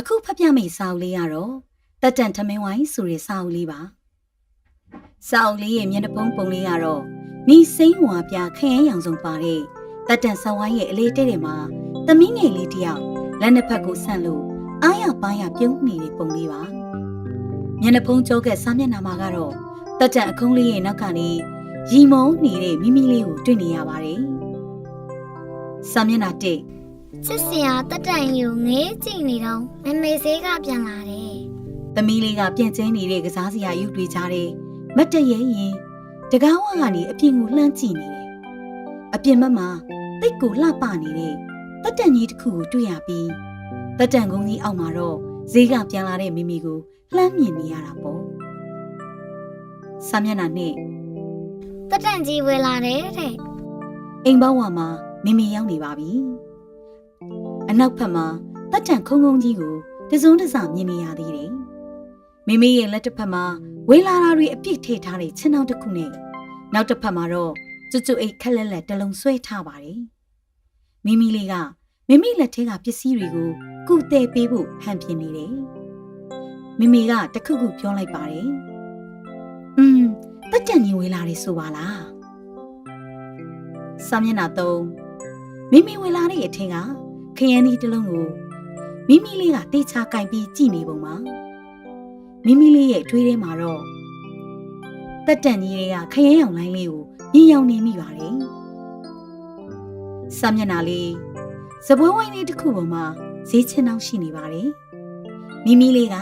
အခုဖတ်ပြမယ့်စာအုပ်လေးကတော့တက်တန်ထမင်းဝိုင်းဆိုတဲ့စာအုပ်လေးပါစာအုပ်လေးရဲ့မျက်နှာဖုံးပုံလေးကတော့မိစိမ့်ဝါပြခရမ်းရောင်စုံပါတဲ့တက်တန်ဆောင်းဝိုင်းရဲ့အလေးတဲ့တဲ့မှာသမီးငယ်လေးတစ်ယောက်လက်နှစ်ဖက်ကိုဆန့်လို့အားရပါးရပြုံးနေတဲ့ပုံလေးပါမျက်နှာဖုံးကြောကစာမျက်နှာမှာကတော့တက်တန်အခုံးလေးရဲ့နောက်ကနေရီမုံနေတဲ့မိမိလေးကိုတွေ့နေရပါတယ်စာမျက်နှာတစ် ချစ်စရာတက်တန်ယူငေးကြည့်နေတော့မမေဆေးကပြန်လာတယ်။သမီးလေးကပြန့်ကျဲနေတဲ့ကစားစရာယူတွေကြတယ်။မတ်တရဲရင်တကားဝကနေအပြင်ကိုလှမ်းကြည့်နေတယ်။အပြင်ဘက်မှာတိတ်ကိုလှပနေတဲ့တက်တန်ကြီးတစ်ခုကိုတွေ့ရပြီးတက်တန်ကုန်းကြီးအောက်မှာတော့ဈေးကပြန်လာတဲ့မိမိကိုလှမ်းမြင်နေရတာပေါ့။ဆာမျက်နှာနဲ့တက်တန်ကြီးဝယ်လာတယ်တဲ့အိမ်ပေါဝါမှာမိမိရောက်နေပါပြီ။ အနောက်ဘက်မှာတက်တန်ခုံခုံကြီးကိုတစုံတစမြင်နေရသေးတယ်။မိမိရဲ့လက်တစ်ဖက်မှာဝေလာတာတွေအပြည့်ထည့်ထားတဲ့ချင်းနှောင်းတစ်ခုနဲ့နောက်တစ်ဖက်မှာတော့ကျွတ်ကျွတ်အိတ်ခက်လက်လက်တစ်လုံးဆွဲထားပါတယ်။မိမိလေးကမိမိလက်ထဲကပစ္စည်းတွေကိုကုတဲ့ပေးဖို့ဟန်ပြနေတယ်။မိမိကတခုခုပြောလိုက်ပါတယ်။อืมတက်တန်ကြီးဝေလာတွေဆိုပါလား။စာမျက်နှာ3မိမိဝေလာတဲ့အထင်က ခရမ်းဒီတစ်လုံးကိုမိမိလေးကတေချာကင်ပြီးကြည်နေပုံပါမိမိလေးရဲ့ထွေးထဲမှာတော့တက်တန်ကြီးတွေကခရမ်းရောင်လိုင်းလေးကိုမြင်ရောင်နေမိပါတယ်စာမျက်နှာလေးစပွဲဝိုင်းလေးတစ်ခုပေါ်မှာဈေးချင်းနှောင်းရှိနေပါတယ်မိမိလေးက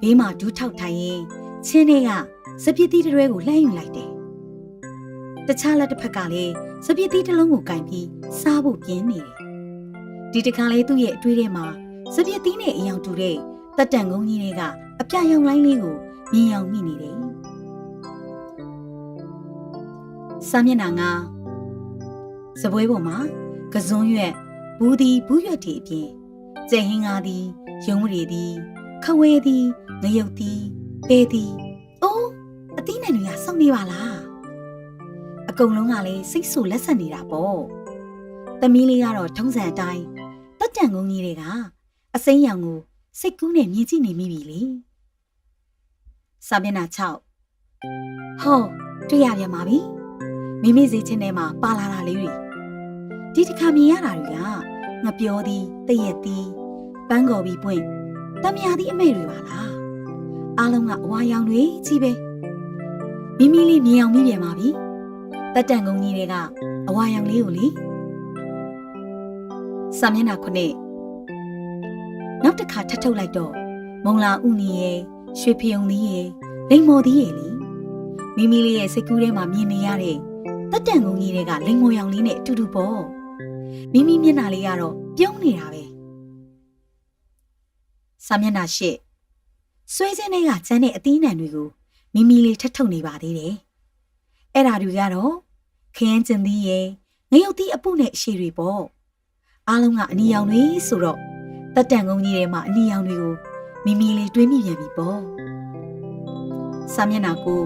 ဘေးမှာဒူးထောက်ထိုင်ရင်ချင်းတွေကစပစ်သီးတစ်ရွဲကိုလှမ်းယူလိုက်တယ်တခြားလက်တစ်ဖက်ကလည်းစပစ်သီးတစ်လုံးကိုကင်ပြီးစားဖို့ပြင်းနေတယ် ဒီတစ်ခါလေးသူ့ရဲ့အတွေးထဲမှာစပစ်သီးနဲ့အယောင်တူတဲ့တက်တန်ကုန်းကြီးတွေကအပြရောင်လိုင်းလေးကိုမြင်အောင်မိနေတယ်စာမျက်နှာငါစပွဲပေါ်မှာကစွန်းရွက်ဘူးဒီဘူးရွက်တီအပြင်ကျဲဟင်းကားသည်ရုံးရီသည်ခဝဲသည်ငရုတ်သည်ပဲသည်အိုးအသီးနှံတွေကစောင့်နေပါလားအကုန်လုံးကလည်းစိတ်ဆူလက်ဆက်နေတာပေါ့သမီးလေးကတော့ထုံးစံအတိုင်း တက်တန်ကုန်းကြီးတွေကအစိမ်းရောင်ကိုစိတ်ကူးနဲ့မြင်ကြည့်နေမိပြီလေစာမျက်နှာ6ဟောတွေ့ရပြန်ပါပြီမိမိစီချင်းထဲမှာပါလာတာလေးတွေဒီတစ်ခါမြင်ရတာတွေကငပြောသည်တရက်သည်ပန်းကော်ပြီးပွင့်တမယာသည်အမေတွေပါလားအားလုံးကအဝါရောင်တွေကြီးပဲမိမိလေးမြင်အောင်မိပြန်ပါပြီတက်တန်ကုန်းကြီးတွေကအဝါရောင်လေးကိုလေ စာမျက်နှာ9နောက်တစ်ခါထပ်ထုတ်လိုက်တော့မုံလာဥနီရဲ့ရွှေဖယုံသီးရဲ့လိမ္မော်သီးရဲ့လေမိမိလေးရဲ့စိတ်ကူးထဲမှာမြင်နေရတဲ့တက်တန်ကုန်းကြီးတွေကလိမ္မော်ရောင်လေးနဲ့အတူတူပေါ့မိမိမျက်နှာလေးကတော့ပြုံးနေတာပဲစာမျက်နှာရှစ်ဆွေးစင်းတွေကကျန်းတဲ့အသီးနှံတွေကိုမိမိလေးထပ်ထုတ်နေပါသေးတယ်အဲ့ဒါတွေကတော့ခရမ်းကျင်သီးရဲ့ငရုတ်သီးအပုနဲ့အရှိတွေပေါ့ အားလုံးကအနီရောင်တွေဆိုတော့တက်တန်ကုန်းကြီးထဲမှာအနီရောင်တွေကိုမိမိလေးတွေးမိပြန်ပြီပေါ့စာမျက်နှာကို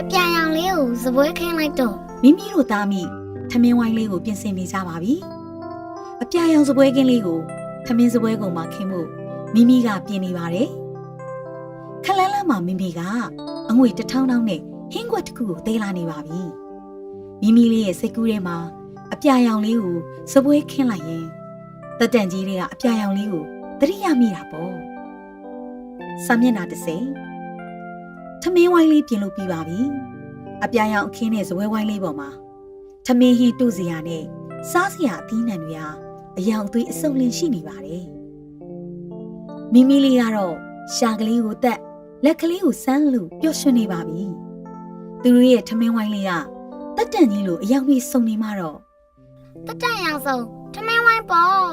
အပြာရောင်လေးကိုစပွဲခင်းလိုက်တော့မိမိတို့သားမိထမင်းဝိုင်းလေးကိုပြင်ဆင်နေကြပါပြီအပြာရောင်စပွဲကင်းလေးကိုထမင်းစပွဲကုန်မှာခင်းမှုမိမိကပြင်နေပါတယ်ခလန်းလန်းမှာမိမိကအငွေတစ်ထောင်းထောင်းနဲ့ဟင်းခွက်တစ်ခုကိုသေးလာနေပါပြီမိမိလေးရဲ့စိတ်ကူးထဲမှာ အပြာရောင်လေးကိုစပွဲခင်းလိုက်ရင်တက်တန်ကြီးတွေကအပြာရောင်လေးကိုသတိရမိတာပေါ့စာမျက်နှာတစ်စိမ်ထမင်းဝိုင်းလေးပြင်လို့ပြီးပါပြီအပြာရောင်အခင်းနဲ့ဇပွဲဝိုင်းလေးပေါ်မှာထမင်းဟင်းတုစရာနဲ့စားစရာအသီးနှံတွေဟာအယောင်အသွေးအစုံလင်ရှိနေပါတယ်မိမိလေးကတော့ရှာကလေးကိုတက်လက်ကလေးကိုစမ်းလို့ပျော်ရွှင်နေပါပြီသူတို့ရဲ့ထမင်းဝိုင်းလေးကတက်တန်ကြီးလိုအယောင်ကြီးစုံနေမှတော့ တက်တန်ရောင်စုံထမင်းဝိုင်းပေါ့